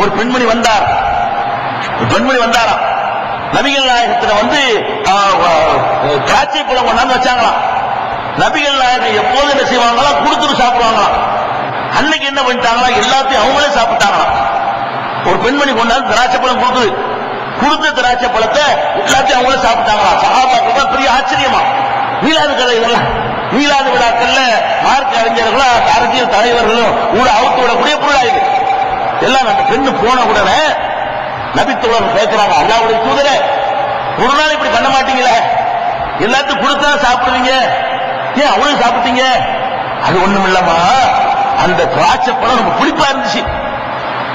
ஒரு பெண்மணி வந்தார். பெண்மணி வந்தாராம். நபிகள் நாயகத்துல வந்து திராட்சை பழம் கொண்டாந்து வச்சாங்களாம். நபிகள் நாயகம் எப்போது என்ன செய்வாங்களாம்? கொடுத்துட்டு சாப்பிடுவாங்களாம். அன்னைக்கு என்ன பண்ணிட்டாங்களா? எல்லாத்தையும் அவங்களே சாப்பிட்டாங்களாம். ஒரு பெண்மணி கொண்டாந்து திராட்சை பழம் கொடுக்குது கொடுத்த திராட்சை பழத்தை எல்லாத்தையும் அவங்களே சாப்பிட்டாங்களா சகாபாக்கள் பெரிய ஆச்சரியமா. மீளாது கதை இதெல்லாம். மீளாது விழாக்கள்ல மார்க் அறிஞர்களும் அரசியல் தலைவர்களும் கூட அவுத்து விடக்கூடிய பொருளாயிருக்கு. எல்லாம் அந்த பெண்ணு போன உடனே நபித்துவம் கேட்கிறாங்க அல்லாவுடைய தூதரே ஒரு நாள் இப்படி பண்ண மாட்டீங்களே? எல்லாத்தையும் கொடுத்தா சாப்பிடுவீங்க? ஏன் அவ்வளவு சாப்பிட்டீங்க? அது ஒண்ணும் இல்லம்மா. அந்த திராட்சை பழம் நம்ம புளிப்பா இருந்துச்சு.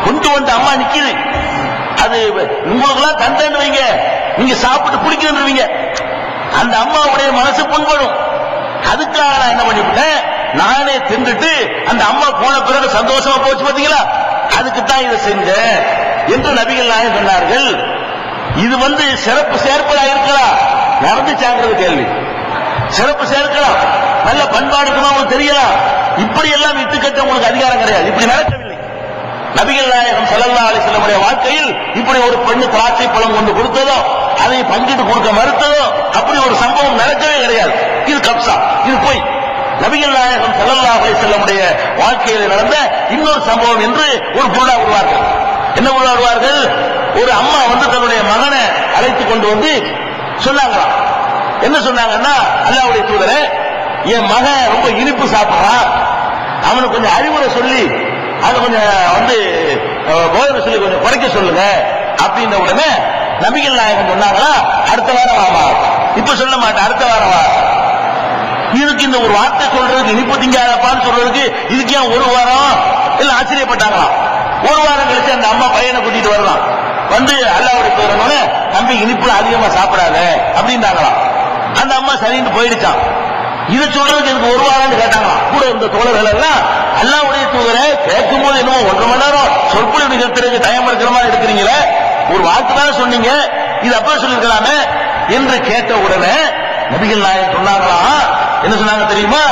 கொண்டு வந்து அம்மா நிக்குது. அது உங்களுக்கு எல்லாம் தந்தேன்னு வைங்க. நீங்க சாப்பிட்டு பிடிக்கிறீங்க அந்த அம்மாவுடைய மனசு புண்படும். அதுக்காக நான் என்ன பண்ணிவிட்டேன்? நானே தின்றுட்டு அந்த அம்மா போன பிறகு சந்தோஷமா போச்சு பாத்தீங்களா? அதுக்கு தான் இதை செஞ்ச என்று நபிகள் நாயகம் சொன்னார்கள். இது வந்து சிறப்பு சேர்ப்பதா இருக்கலாம். நடந்துச்சாங்கிறது கேள்வி. சிறப்பு சேர்க்கலாம். நல்ல பண்பாடு இருக்குமா உங்களுக்கு தெரியலாம் இப்படி எல்லாம் இட்டுக்கட்ட உங்களுக்கு அதிகாரம் கிடையாது. இப்படி நடக்கவில்லை. நபிகள் நாயகம் ஸல்லல்லாஹு அலைஹி வாழ்க்கையில் இப்படி ஒரு பெண்ணு திராட்சை பழம் கொண்டு கொடுத்ததோ அதை பங்கிட்டு கொடுக்க மறுத்ததோ அப்படி ஒரு சம்பவம் நடக்கவே கிடையாது. இது கப்சா. இது போய். நபிகள் நாயகம் செல்லல்லா அலை செல்லமுடைய வாழ்க்கையில் நடந்த இன்னொரு சம்பவம் என்று ஒரு பொருளா விடுவார்கள் என்ன பொருளா விடுவார்கள் ஒரு அம்மா வந்து தன்னுடைய மகனை அழைத்துக் கொண்டு வந்து சொன்னாங்களாம் என்ன சொன்னாங்கன்னா அல்லாவுடைய தூதரே என் மகன் ரொம்ப இனிப்பு சாப்பிடுறான். அவனுக்கு கொஞ்சம் அறிவுரை சொல்லி அதை கொஞ்சம் வந்து போதனை சொல்லி கொஞ்சம் குறைக்க சொல்லுங்க. அப்படின்ன உடனே நபிகள் நாயகம் சொன்னாங்களா அடுத்த வாரம் வாமா. இப்ப சொல்ல மாட்டேன் அடுத்த வாரம் வா. இதுக்கு இந்த ஒரு வார்த்தை சொல்றதுக்கு இனிப்பு திங்காதப்பான்னு சொல்றதுக்கு இதுக்கு ஏன் ஒரு வாரம்? இல்ல ஆச்சரியப்பட்டாங்களாம் ஒரு வாரம் கழிச்சு அந்த அம்மா பையனை கூட்டிட்டு வரலாம் வந்து அல்லாவுடைய தோறனோட தம்பி இனிப்புல அதிகமா சாப்பிடாத அப்படின்றாங்களாம். அந்த அம்மா சரின்னு போயிடுச்சான் இதை சொல்றதுக்கு எனக்கு ஒரு வாரம் கேட்டாங்களாம். கூட இருந்த தோழர்கள் எல்லாம் அல்லாவுடைய தூதரை கேட்கும் போது என்னமோ ஒன்றரை மணி நேரம் சொற்பொழிவு நிகழ்த்துறதுக்கு டைம் இருக்கிற மாதிரி எடுக்கிறீங்களே. ஒரு வார்த்தை தானே சொன்னீங்க. இது அப்ப சொல்லிருக்கலாமே என்று கேட்ட உடனே நபிகள் நாயகம் சொன்னாங்களாம் என்ன சொன்னாங்க தெரியுமா?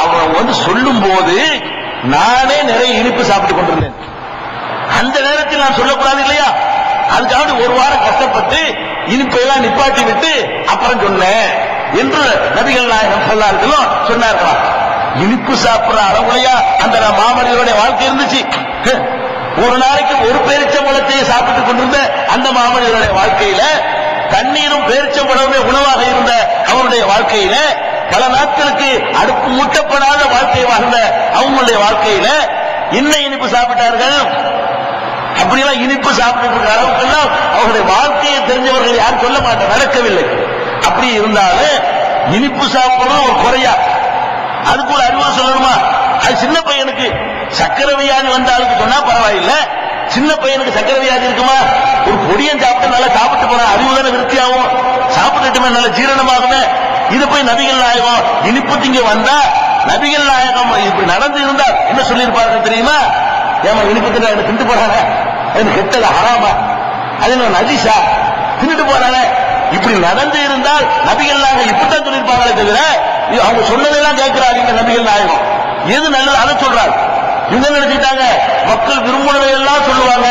அவன் வந்து சொல்லும் போது நானே நிறைய இனிப்பு சாப்பிட்டு கொண்டிருந்தேன். அந்த நேரத்தில் நான் சொல்லக்கூடாது இல்லையா? அதுக்காக ஒரு வாரம் கஷ்டப்பட்டு இனிப்பை எல்லாம் நிப்பாட்டி விட்டு அப்புறம் சொன்னேன் என்று நபிகள் நாயகம் சொல்லார்களும் சொன்னார்களாம். இனிப்பு சாப்பிடுற அளவுலையா அந்த மாமனிதருடைய வாழ்க்கை இருந்துச்சு. ஒரு நாளைக்கு ஒரு பேரிச்சம்பழத்தையே சாப்பிட்டு கொண்டிருந்த அந்த மாமனிதருடைய வாழ்க்கையில தண்ணீரும் பேரிச்சம்பழமே உணவாக இருந்த அவருடைய வாழ்க்கையில பல நாட்களுக்கு அடுப்பு மூட்டப்படாத வாழ்க்கை வாழ்ந்த அவங்களுடைய வாழ்க்கையில என்ன இனிப்பு சாப்பிட்டார்கள். அப்படியெல்லாம் இனிப்பு சாப்பிட்டு இருக்கிற அளவுக்கெல்லாம் அவருடைய வாழ்க்கையை தெரிஞ்சவர்கள் யாரும் சொல்ல மாட்டார் நடக்கவில்லை. அப்படி இருந்தாலும் இனிப்பு சாப்பிடணும் ஒரு குறையா. அதுக்கு ஒரு அறிவா சொல்லணுமா? அது சின்ன பையனுக்கு சக்கரை வியாதி வந்த ஆளுக்கு சொன்னா பரவாயில்ல. சின்ன பையனுக்கு சக்கரை வியாதி இருக்குமா? ஒரு பொடியன் சாப்பிட்டு நல்லா சாப்பிட்டு போனா அறிவு தானே விருத்தியாகும். சாப்பிட்டுட்டுமே நல்ல ஜீரணமாகுமே. இது போய் நபிகள் நாயகம் இனிப்பு திங்க வந்தா நபிகள் நாயகம் இப்படி நடந்து இருந்தா என்ன சொல்லியிருப்பார்கள் தெரியுமா? ஏமா இனிப்பு திங்க எனக்கு திண்டு போறாங்க எனக்கு கெட்டது ஹராமா. அது என்ன நஜிசா தின்னுட்டு போறாங்க இப்படி நடந்து இருந்தால் நபிகள் நாயகம் இப்படித்தான் சொல்லியிருப்பாங்களே தவிர அவங்க சொன்னதெல்லாம் கேட்கிறாங்க நபிகள் நாயகம். எது நல்லது அதை சொல்றாரு இவங்க நினைச்சிட்டாங்க மக்கள் விரும்புனதை எல்லாம் சொல்லுவாங்க.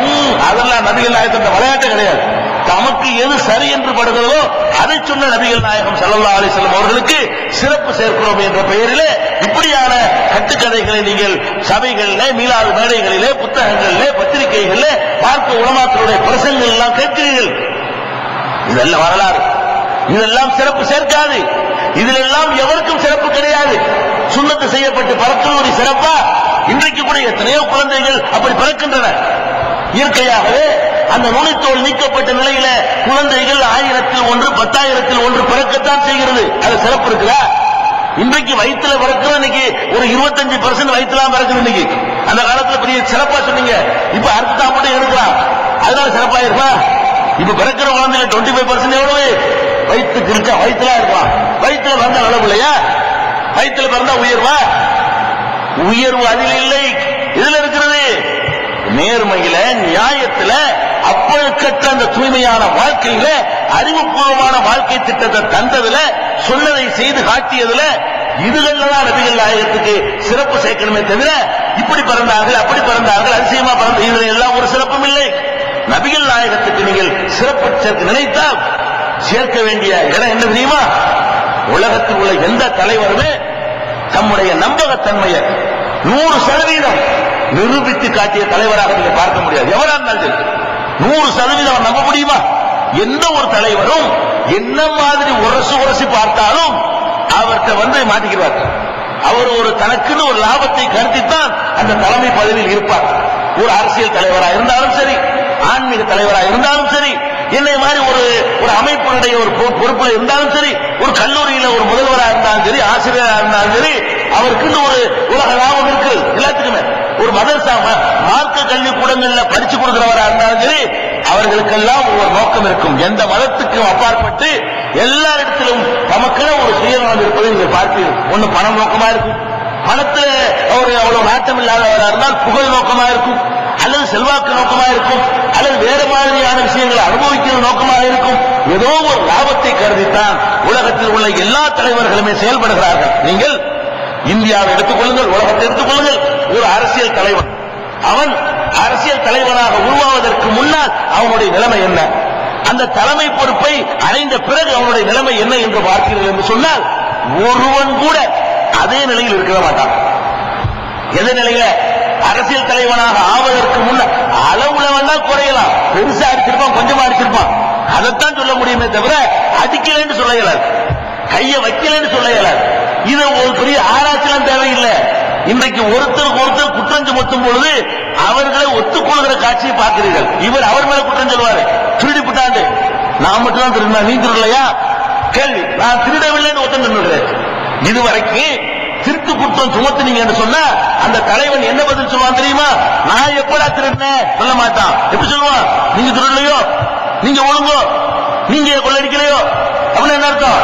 ம், அதெல்லாம் நபிகள் நாயகத்தின் விளையாட்டு கிடையாது. தமக்கு எது சரி என்று படுகிறதோ அதை சொன்ன நபிகள் நாயகம் சல்லா அலிசல்லம் அவர்களுக்கு சிறப்பு சேர்க்கிறோம் என்ற பெயரிலே இப்படியான கட்டுக்கதைகளை நீங்கள் சபைகளிலே மீளாது மேடைகளிலே புத்தகங்களிலே பத்திரிகைகளிலே பார்க்க உலமாக்களுடைய பிரசங்கள் எல்லாம் கேட்கிறீர்கள். இதெல்லாம் வரலாறு. இதெல்லாம் சிறப்பு சேர்க்காது. இதிலெல்லாம் எவருக்கும் சிறப்பு கிடையாது. சுண்ணத்து செய்யப்பட்டு பறக்கிறது சிறப்பா இன்றைக்கு கூட எத்தனையோ குழந்தைகள் அப்படி பிறக்கின்றன. இயற்கையாகவே அந்த நுனித்தோல் நீக்கப்பட்ட நிலையில குழந்தைகள் ஆயிரத்தில் ஒன்று பத்தாயிரத்தில் ஒன்று பிறக்கத்தான் செய்கிறது. அது சிறப்பு இருக்குதா? இன்றைக்கு வயிற்றுல பிறக்கிறது இன்னைக்கு ஒரு இருபத்தஞ்சு பர்சன்ட் வயிற்றுலாம் பிறக்குது இன்னைக்கு. அந்த காலத்துல பெரிய சிறப்பா சொன்னீங்க. இப்ப அடுத்த மட்டும் எடுக்கலாம் அதனால சிறப்பா இருக்கா இப்ப பிறக்கிற குழந்தைங்க டுவெண்ட்டி ஃபைவ் பர்சன்ட் எவ்வளவு? வயிற்றுக்கு இருக்கா? வயிற்றுல இருக்கலாம் வயிற்றுல பிறந்த அளவு இல்லையா வயிற்றுல பிறந்தா உயர்வா? உயர்வு அதில் இல்லை. இதுல இருக்கிறது? நேர்மையில நியாயத்துல அப்பழுக்கற்ற அந்த தூய்மையான வாழ்க்கையில அறிவுபூர்வமான வாழ்க்கை திட்டத்தை தந்ததுல சொன்னதை செய்து காட்டியதுல இதுகள்லாம் நபிகள் நாயகத்துக்கு சிறப்பு சேர்க்கணுமே தவிர இப்படி பிறந்தார்கள் அப்படி பிறந்தார்கள் அதிசயமா பிறந்த இதுல எல்லாம் சிறப்பும் இல்லை. நபிகள் நாயகத்துக்கு நீங்கள் சிறப்பு சேர்க்க நினைத்தால் சேர்க்க வேண்டிய இடம் என்ன தெரியுமா? உலகத்தில் உள்ள எந்த தலைவருமே தம்முடைய நம்பகத்தன்மையை நூறு சதவீதம் நிரூபித்து காட்டிய தலைவராக நீங்க பார்க்க முடியாது. எவரா இருந்தாலும் நூறு சதவீதம் நம்ப முடியுமா? எந்த ஒரு தலைவரும் என்ன மாதிரி உரசு உரசி பார்த்தாலும் அவர்கிட்ட வந்து மாட்டிக்கிறார் அவர் ஒரு தனக்குன்னு ஒரு லாபத்தை கருத்தித்தான் அந்த தலைமை பதவியில் இருப்பார். ஒரு அரசியல் தலைவராக இருந்தாலும் சரி ஆன்மீக தலைவராக இருந்தாலும் சரி என்னை மாதிரி ஒரு ஒரு அமைப்பினுடைய ஒரு பொ- பொறுப்புல இருந்தாலும் சரி ஒரு கல்லூரியில ஒரு முதல்வராக இருந்தாலும் சரி ஆசிரியராக இருந்தாலும் சரி அவருக்குன்னு ஒரு உலக லாபம் இருக்கு. எல்லாத்துக்குமே. ஒரு மதரசா மார்க்க கல்வி படிச்சு கொடுக்கிறவரா இருந்தாலும் சரி அவர்களுக்கெல்லாம் ஒரு நோக்கம் இருக்கும். எந்த மதத்துக்கும் அப்பாற்பட்டு எல்லாரிடத்திலும் நமக்கென ஒரு சுயநலம் இருப்பதை நீங்கள் பார்ப்பீர்கள். ஒண்ணு பணம் நோக்கமா இருக்கும். பணத்துல அவர் அவ்வளவு நாட்டம் இல்லாதவராக இருந்தால் புகழ் நோக்கமா இருக்கும். அல்லது செல்வாக்கு நோக்கமா இருக்கும். அல்லது வேறு மாதிரியான விஷயங்களை அனுபவிக்கிற நோக்கமாக இருக்கும். ஏதோ ஒரு லாபத்தை கருதித்தான் உலகத்தில் உள்ள எல்லா தலைவர்களுமே செயல்படுகிறார்கள். நீங்கள் இந்தியாவை எடுத்துக்கொள்ளுங்கள் உலகத்தை எடுத்துக்கொள்ளுங்கள் ஒரு அரசியல் தலைவன். அவன் அரசியல் தலைவனாக உருவாவதற்கு முன்னால் அவனுடைய நிலைமை என்ன? அந்த தலைமை பொறுப்பை அடைந்த பிறகு அவனுடைய நிலைமை என்ன என்று பார்க்கிறீர்கள் என்று சொன்னால் ஒருவன் கூட அதே நிலையில் இருக்க மாட்டான். எந்த நிலையில? அரசியல் தலைவனாக ஆவதற்கு முன்ன அளவுல குறையலாம். பெருசா அடிச்சிருப்பான் கொஞ்சமா அடிச்சிருப்பான். அதைத்தான் சொல்ல முடியுமே தவிர அடிக்கலைன்னு சொல்ல இயலாது கைய வைக்கலைன்னு சொல்ல இயலாது இது ஒரு பெரிய ஆராய்ச்சியெல்லாம் தேவையில்லை. இன்றைக்கு ஒருத்தருக்கு ஒருத்தர் குற்றம் சுமத்தும் பொழுது அவர்களை ஒத்துக்கொள்கிற காட்சியை பார்க்கிறீர்கள். இவர் அவர் மேல குற்றம் சொல்வாரு. திருடி புட்டாண்டு. நான் மட்டும் தான் திருடினா நீ திருடலையா? கேள்வி. நான் திருடவில்லைன்னு ஒருத்தன் நின்றுகிறேன் இதுவரைக்கும் திருட்டு குற்றம் சுமத்துனீங்க என்று சொன்னா அந்த தலைவன் என்ன பதில் சொல்லுவான் தெரியுமா? நான் எப்படா திருடினேன்? சொல்ல மாட்டான். எப்படி சொல்லுவான்? நீங்க திருடலையோ? நீங்க ஒழுங்கோ? நீங்க கொள்ளடிக்கலையோ? அப்படின்னு என்ன அர்த்தம்?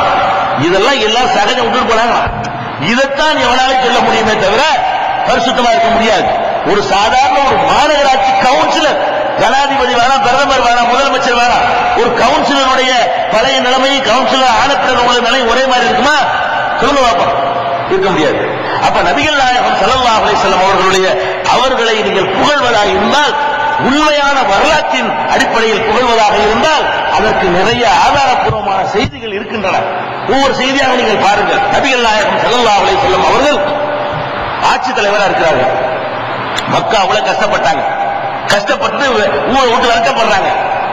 இதெல்லாம் எல்லாம் சகஜம் விட்டுட்டு போனாங்க. இதைத்தான் எவனால சொல்ல முடியுமே தவிர பரிசுத்தமா இருக்க முடியாது. ஒரு சாதாரண ஒரு மாநகராட்சி கவுன்சிலர் ஜனாதிபதி வேணாம் பிரதமர் வேணாம் முதலமைச்சர் வேணாம் ஒரு கவுன்சிலருடைய பழைய நிலைமையும் கவுன்சிலர் ஆன உள்ள நிலை ஒரே மாதிரி இருக்குமா? சொல்லுங்க பார்ப்போம் இருக்க முடியாது. அப்ப நபிகள் நாயகம் ஸல்லல்லாஹு அலைஹி அவர்களுடைய அவர்களை நீங்கள் புகழ்வதாக இருந்தால் உண்மையான வரலாற்றின் அடிப்படையில் புகழ்வதாக இருந்தால் அதற்கு நிறைய ஆதாரப்பூர்வமான செய்திகள் இருக்கின்றன. ஒவ்வொரு செய்தியாக நீங்கள் பாருங்கள். நபிகள் நாயகம் ஸல்லல்லாஹு அலைஹி வஸல்லம் அவர்கள் ஆட்சி தலைவராக இருக்கிறார்கள். மக்கா அவ்வளவு கஷ்டப்பட்டாங்க. கஷ்டப்பட்டு ஊரை விட்டு விரட்டப்படுறாங்க.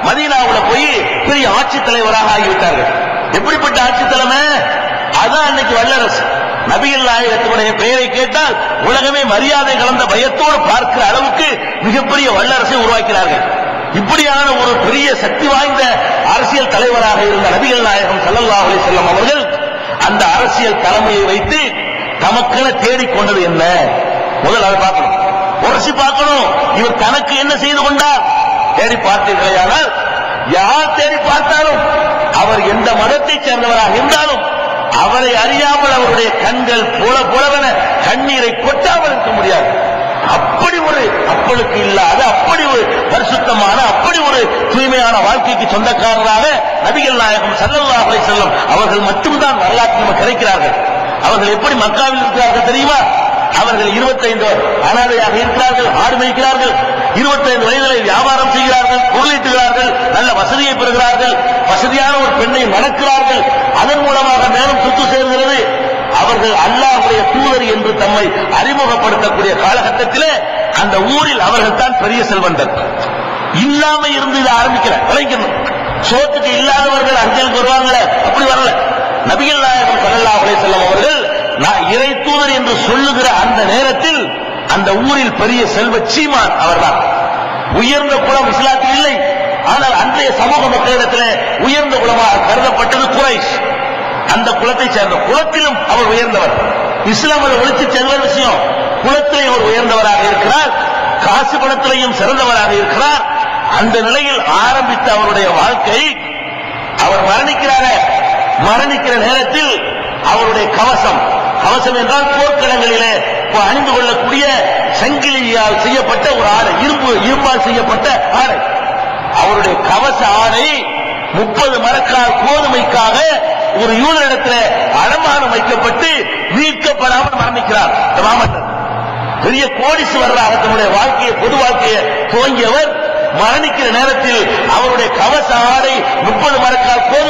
மதீனாவுல போய் பெரிய ஆட்சி தலைவராக ஆகிவிட்டார்கள். எப்படிப்பட்ட ஆட்சி தலைமை? அதான் அன்னைக்கு வல்லரசு. நபிகள் நாயகத்தினுடைய பெயரை கேட்டால் உலகமே மரியாதை கலந்த பயத்தோடு பார்க்கிற அளவுக்கு மிகப்பெரிய வல்லரசை உருவாக்கிறார்கள் இப்படியான ஒரு பெரிய சக்தி வாய்ந்த அரசியல் தலைவராக இருந்த நபிகள் நாயகம் சல்லல்லா அலி செல்லம் அவர்கள் அந்த அரசியல் தலைமையை வைத்து தமக்கென தேடிக்கொண்டது என்ன? முதல் அதை பார்க்கணும். உரசி பார்க்கணும். இவர் தனக்கு என்ன செய்து கொண்டார்? தேடி பார்த்தீர்களேயானால் யார் தேடி பார்த்தாலும் அவர் எந்த மதத்தைச் சேர்ந்தவராக இருந்தாலும் அவரை அறியாமல் அவருடைய கண்கள் புல புலவென கண்ணீரை கொட்டாமல் இருக்க முடியாது. அப்படி ஒரு அப்பளுக்கு இல்லாத அப்படி அப்படி ஒரு தூய்மையான வாழ்க்கைக்கு சொந்தக்காரராக நபிகள் நாயகம் சல்லல்லா அலை வஸல்லம் அவர்கள் மட்டும்தான் வரலாற்றில் கிடைக்கிறார்கள். அவர்கள் எப்படி மக்காவில் இருக்கிறார்கள் தெரியுமா? அவர்கள் 25 அனாதையாக இருக்கிறார்கள் ஆடு மேய்க்கிறார்கள். 25 வயதில் வியாபாரம் செய்கிறார்கள் பொருளீட்டுகிறார்கள் நல்ல வசதியை பெறுகிறார்கள். வசதியான ஒரு பெண்ணை மணக்கிறார்கள் அதன் மூலமாக நேரம் சொத்து சேர்கிறது. அவர்கள் அல்லாஹுடைய தூதர் என்று தம்மை அறிமுகப்படுத்தக்கூடிய காலகட்டத்திலே அந்த ஊரில் அவர்கள் தான் பெரிய செல்வந்தர். இல்லாம இருந்து இதை ஆரம்பிக்கல. விளைக்கணும் சோத்துக்கு இல்லாதவர்கள் அஞ்சலுக்கு வருவாங்களே அப்படி வரல. நபிகள் நாயகம் சல்லா அலே செல்லம் அவர்கள் நான் இறை தூதர் என்று சொல்லுகிற அந்த நேரத்தில் அந்த ஊரில் பெரிய செல்வ சீமான் அவர்தான். உயர்ந்த குலம் இஸ்லாத்தில் இல்லை. ஆனால் அன்றைய சமூக மக்களிடத்தில் உயர்ந்த குலமாக கருதப்பட்டது குறைஷ். அந்த குலத்தை சேர்ந்த குலத்திலும் அவர் உயர்ந்தவர். இஸ்லாமில் ஒழித்து செல்வ விஷயம் குலத்திலே அவர் உயர்ந்தவராக இருக்கிறார் காசு குளத்திலையும் சிறந்தவராக இருக்கிறார் அந்த நிலையில் ஆரம்பித்த அவருடைய வாழ்க்கை அவர் மரணிக்கிறார மரணிக்கிற நேரத்தில் அவருடைய கவசம் கவசம் என்றால் போர்க்களங்களிலே அணிந்து கொள்ளக்கூடிய சங்கிலியால் செய்யப்பட்ட ஒரு ஆடை இரும்பு இரும்பால் செய்யப்பட்ட ஆடை. அவருடைய கவச ஆடை முப்பது மரக்கால் கோதுமைக்காக ஒரு யூதரிடத்தில் அடமானம் வைக்கப்பட்டு மீட்கப்படாமல் மரணிக்கிறார். இந்த பெரிய கோடீஸ்வரராக தன்னுடைய வாழ்க்கையை பொது வாழ்க்கையை துவங்கியவர் மரணிக்கிற நேரத்தில் அவருடைய கவச ஆடை முப்பது மரக்கால் போதும்.